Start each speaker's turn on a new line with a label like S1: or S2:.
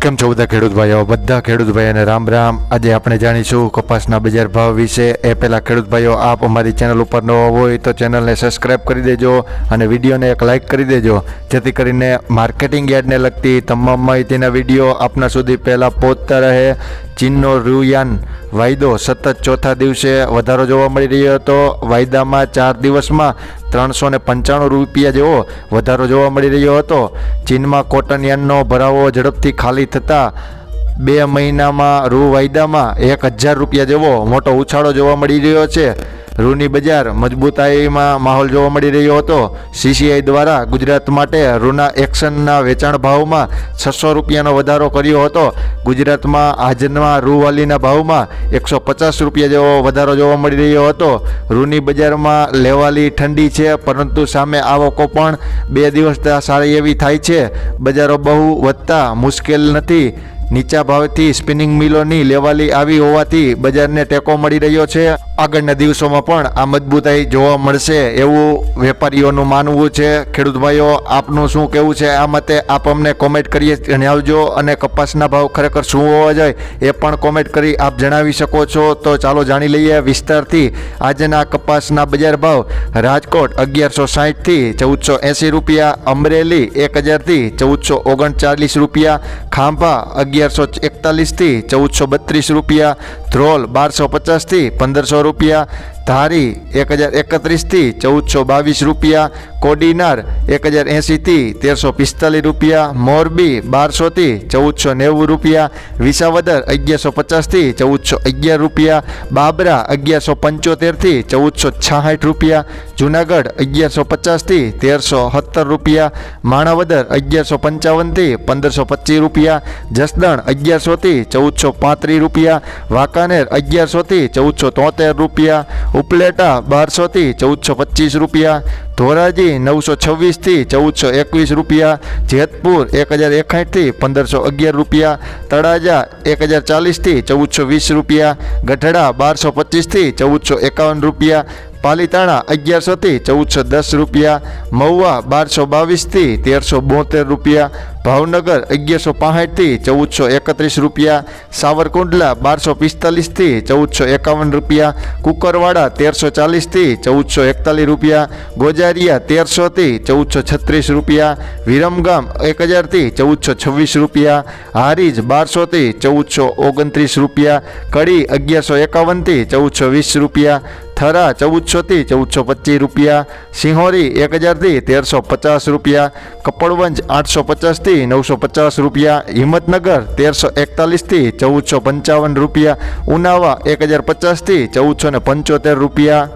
S1: કેમ છો બધા ખેડૂત ભાઈઓ? બધા ખેડૂત ભાઈઓને રામ રામ. આજે આપણે જાણીશું કપાસના બજાર ભાવ વિશે. એ પહેલાં ખેડૂત ભાઈઓ, આપ અમારી ચેનલ ઉપર નવો હોય તો ચેનલને સબસ્ક્રાઇબ કરી દેજો અને વિડીયોને એક લાઇક કરી દેજો. જેથી કરીને માર્કેટિંગ યાર્ડને લગતી તમામ માહિતીના વીડિયો આપના સુધી પહેલાં પહોંચતા રહે. ચીનનો રૂયાન વાયદો સતત ચોથા દિવસે વધારો જોવા મળી રહ્યો હતો. વાયદામાં ચાર દિવસમાં ત્રણસો ને પંચાણું રૂપિયા જેવો વધારો જોવા મળી રહ્યો હતો. ચીનમાં કોટન યાનનો ભરાવો ઝડપથી ખાલી થતાં બે મહિનામાં રૂ વાયદામાં એક હજાર રૂપિયા જેવો મોટો ઉછાળો જોવા મળી રહ્યો છે. રૂની બજાર મજબૂતાઈમાં માહોલ જોવા મળી રહ્યો હતો. સીસીઆઈ દ્વારા ગુજરાત માટે રૂના એક્શનના વેચાણ ભાવમાં છસો રૂપિયાનો વધારો કર્યો હતો. ગુજરાતમાં આજના રૂવાલીના ભાવમાં એકસો પચાસ રૂપિયા જેવો વધારો જોવા મળી રહ્યો હતો. રૂની બજારમાં લેવાલી ઠંડી છે, પરંતુ સામે આવકો પણ બે દિવસ સારી એવી થાય છે. બજારો બહુ વધતા મુશ્કેલ નથી. નીચા ભાવથી સ્પિનિંગ મિલોની લેવાલી આવી હોવાથી બજારને ટેકો મળી રહ્યો છે. આગળના દિવસોમાં પણ આ મજબૂતાઈ જોવા મળશે એવું વેપારીઓનું માનવું છે. ખેડૂત ભાઈઓ, આપનું શું કહેવું છે? આ મતે આપ અમને કોમેન્ટ કરીએ જણાવજો અને કપાસના ભાવ ખરેખર શું હોવા જોઈએ એ પણ કોમેન્ટ કરી આપ જણાવી શકો છો. તો ચાલો જાણી લઈએ વિસ્તારથી. આજના કપાસના બજાર ભાવ રાજકોટ અગિયારસો સાહીઠથી ચૌદસો એંસી રૂપિયા, અમરેલી એક હજારથી ચૌદસો ઓગણચાલીસ રૂપિયા, ખાંભા અગિયારસો એકતાલીસથી ચૌદસો બત્રીસ રૂપિયા, ધ્રોલ બારસો પચાસથી પંદરસો રૂપિયા ધારી એક હજાર એકત્રીસથી ચૌદસો બાવીસ રૂપિયા, કોડીનાર એક હજાર એંસીથી તેરસો પિસ્તાલીસ રૂપિયા, મોરબી બારસોથી ચૌદસો નેવું રૂપિયા, વિસાવદર અગિયારસો પચાસથી ચૌદસો અગિયાર રૂપિયા, બાબરા અગિયારસો પંચોતેરથી ચૌદસો છાસઠ રૂપિયા, જુનાગઢ અગિયારસો પચાસથી તેરસો સત્તર રૂપિયા, માણાવદર અગિયારસો પંચાવનથી પંદરસો પચીસ રૂપિયા, જસદણ અગિયારસોથી ચૌદસો પાંત્રીસ રૂપિયા, વાંકાનેર અગિયારસોથી ચૌદસો તોતેર રૂપિયા ઉપલેટા બારસોથી ચૌદસો પચીસ રૂપિયા, ધોરાજી નવસો છવ્વીસથી ચૌદસો એકવીસ રૂપિયા, જેતપુર એક હજાર એકાઠથી પંદરસો અગિયાર રૂપિયા, તળાજા એક હજાર ચાલીસથી ચૌદસો વીસ રૂપિયા, ગઢડા બારસો પચીસથી ચૌદસો એકાવન રૂપિયા પાલીતાણા અગિયારસોથી ચૌદસો દસ રૂપિયા, મહુવા બારસો બાવીસથી તેરસો બોતેર રૂપિયા, ભાવનગર અગિયારસો પાસઠથી ચૌદસો એકત્રીસ રૂપિયા, સાવરકુંડલા બારસો પિસ્તાલીસથી ચૌદસો એકાવન રૂપિયા, કુકરવાડા તેરસો ચાલીસથી ચૌદસો એકતાલીસ રૂપિયા, ગોજારિયા તેરસોથી ચૌદસો છત્રીસ રૂપિયા, વિરમગામ એક હજારથી ચૌદસો છવ્વીસ રૂપિયા, હારીજ બારસોથી ચૌદસો ઓગણત્રીસ રૂપિયા, કડી અગિયારસો એકાવનથી ચૌદસો વીસ રૂપિયા થરા ચૌદસોથી ચૌદસો પચીસ રૂપિયા, સિંહોરી એક હજારથી તેરસો પચાસ રૂપિયા, કપડવંજ આઠસો પચાસથી નવસો પચાસ રૂપિયા, હિંમતનગર તેરસો એકતાલીસથી ચૌદસો પંચાવન રૂપિયા, ઉનાવા એક હજાર પચાસથી ચૌદસો ને પંચોતેર રૂપિયા.